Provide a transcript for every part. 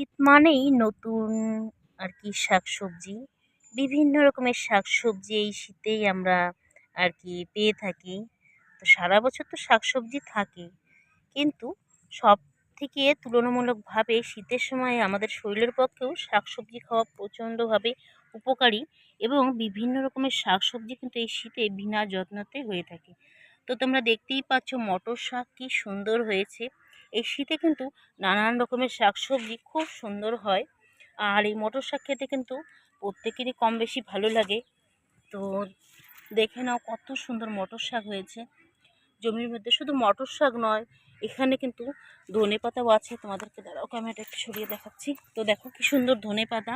শীত মানেই নতুন আর কি শাকসবজি। বিভিন্ন রকমের শাকসবজি এই শীতেই আমরা আর কি পেয়ে থাকি। তো সারা বছর তো শাকসবজি থাকেই কিন্তু সব থেকে তুলনামূলকভাবে শীতের সময় আমাদের শরীরের পক্ষেও শাকসবজি খাওয়া প্রচণ্ডভাবে উপকারী এবং বিভিন্ন রকমের শাকসবজি কিন্তু এই শীতে বিনা যত্নতে হয়ে থাকে। তো তোমরা দেখতেই পাচ্ছ মটর শাক কী সুন্দর হয়েছে। এই শীতে কিন্তু নানান রকমের শাকসবজি খুব সুন্দর হয়। আর এই মটর শাক খেতে কিন্তু প্রত্যেকেরই কম বেশি ভালো লাগে। তো দেখে নাও কত সুন্দর মটর শাক হয়েছে। জমির মধ্যে শুধু মটর শাক নয়, এখানে কিন্তু ধনে পাতাও আছে। তোমাদেরকে দাঁড়াও, ক্যামেরাটা একটু সরিয়ে দেখাচ্ছি। তো দেখো কি সুন্দর ধনে পাতা।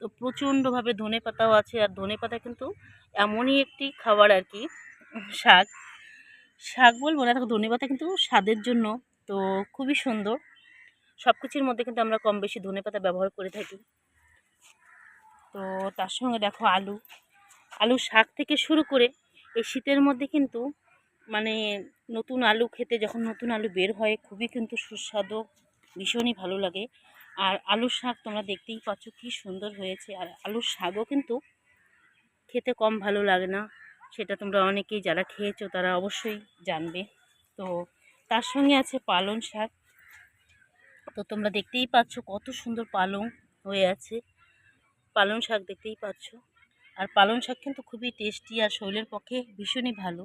তো প্রচণ্ডভাবে ধনে পাতাও আছে। আর ধনে পাতা কিন্তু এমনই একটি খাবার আর কি, শাক। শাক বলব না, দেখো ধনে পাতা কিন্তু স্বাদের জন্য তো খুবই সুন্দর। সব কিছুর মধ্যে কিন্তু আমরা কম বেশি ধনে পাতা ব্যবহার করে থাকি। তো তার সঙ্গে দেখো আলু। আলু শাক থেকে শুরু করে এই শীতের মধ্যে কিন্তু মানে নতুন আলু খেতে যখন নতুন আলু বের হয়, খুবই কিন্তু সুস্বাদু, ভীষণই ভালো লাগে। আর আলুর শাক তোমরা দেখতেই পাচ্ছ কী সুন্দর হয়েছে। আর আলুর শাকও কিন্তু খেতে কম ভালো লাগে না। সেটা তোমরা অনেকেই যারা খেয়েছো তারা অবশ্যই জানবে। তো তার সঙ্গে আছে পালং শাক। তো তোমরা দেখতেই পাচ্ছ কত সুন্দর পালং হয়ে আছে। পালং শাক দেখতেই পাচ্ছ। আর পালং শাক কিন্তু খুবই টেস্টি আর শরীরের পক্ষে ভীষণই ভালো।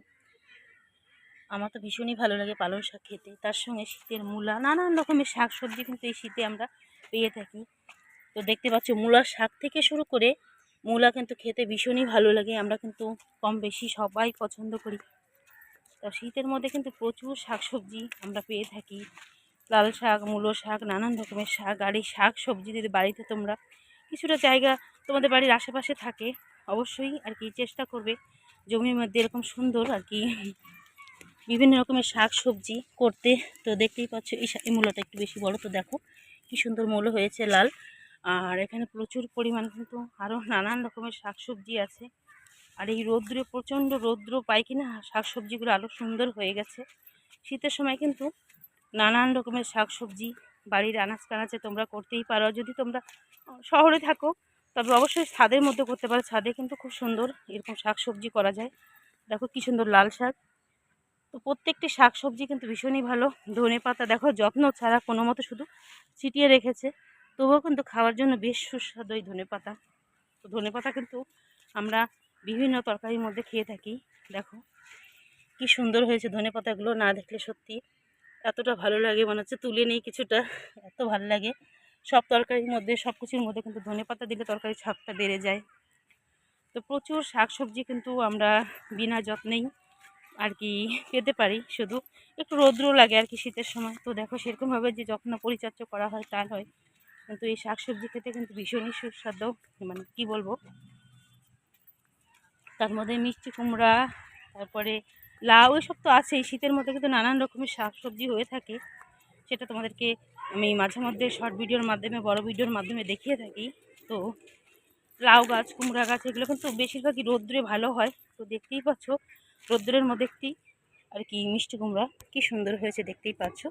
আমার তো ভীষণই ভালো লাগে পালং শাক খেতে। তার সঙ্গে শীতের মূলা, নানান রকমের শাক সবজি কিন্তু এই শীতে আমরা পেয়ে থাকি। তো দেখতে পাচ্ছ মূলার শাক থেকে শুরু করে মূলা কিন্তু খেতে ভীষণই ভালো লাগে। আমরা কিন্তু কম বেশি সবাই পছন্দ করি। তো শীতের মধ্যে কিন্তু প্রচুর শাক সবজি আমরা পেয়ে থাকি। লাল শাক, মূলো শাক, নানান রকমের শাক, আর এই শাক সবজি যদি বাড়িতে তোমরা কিছুটা জায়গা তোমাদের বাড়ির আশেপাশে থাকে, অবশ্যই আর কি চেষ্টা করবে জমির মধ্যে এরকম সুন্দর আর কি বিভিন্ন রকমের শাক সবজি করতে। তো দেখতেই পাচ্ছ এই এই মূলটা একটু বেশি বড়, তো দেখো কি সুন্দর মূল হয়েছে লাল। আর এখানে প্রচুর পরিমাণ কিন্তু আরও নানান রকমের শাক সবজি আছে। আর এই রৌদ্রে, প্রচণ্ড রৌদ্র পাই কিনা শাক সবজিগুলো আরও সুন্দর হয়ে গেছে। শীতের সময় কিন্তু নানান রকমের শাক সবজি বাড়ির আনাজ কানাচে তোমরা করতেই পারো। যদি তোমরা শহরে থাকো, তবে অবশ্যই ছাদের মধ্যে করতে পারো। ছাদে কিন্তু খুব সুন্দর এরকম শাক সবজি করা যায়। দেখো কী সুন্দর লাল শাক। তো প্রত্যেকটি শাক সবজি কিন্তু ভীষণই ভালো। ধনে পাতা দেখো, যত্ন ছাড়া কোনো মতো শুধু ছিটিয়ে রেখেছে। তবুও কিন্তু খাওয়ার জন্য বেশ সুস্বাদু এই ধনে পাতা। তো ধনে পাতা কিন্তু আমরা বিভিন্ন তরকারির মধ্যে খেয়ে থাকি। দেখো, কি সুন্দর হয়েছে ধনে পাতাগুলো না দেখলে সত্যি এতটা ভালো লাগে। মনে হচ্ছে তুলে নেই কিছুটা, এত ভালো লাগে। সব তরকারির মধ্যে, সব কিছুর মধ্যে কিন্তু ধনে পাতা দিলে তরকারির ছাপটা বেড়ে যায়। তো প্রচুর শাক সবজি কিন্তু আমরা বিনা যত্নেই আর কি পেতে পারি। শুধু একটু রৌদ্র লাগে আর কি শীতের সময়। তো দেখো, সেরকমভাবে যে যত্ন পরিচর্যা করা হয় তা হয় কিন্তু এই শাক সবজি খেতে কিন্তু ভীষণই সুস্বাদু। মানে কি বলব? তার মধ্যে মিষ্টি কুমড়া, তারপরে লাউ, এসব তো আছেই। শীতের মধ্যে কিন্তু নানান রকমের শাক সবজি হয়ে থাকে। সেটা তোমাদেরকে আমি মাঝে মধ্যে শর্ট ভিডিওর মাধ্যমে, বড় ভিডিওর মাধ্যমে দেখিয়ে থাকি। তো লাউ গাছ, কুমড়া গাছ, এগুলো কিন্তু বেশিরভাগই রৌদ্রে ভালো হয়। তো দেখতেই পাচ্ছ, রৌদ্রের মধ্যে একটি আর কি মিষ্টি কুমড়া। কি সুন্দর হয়েছে, দেখতেই পাচ্ছ।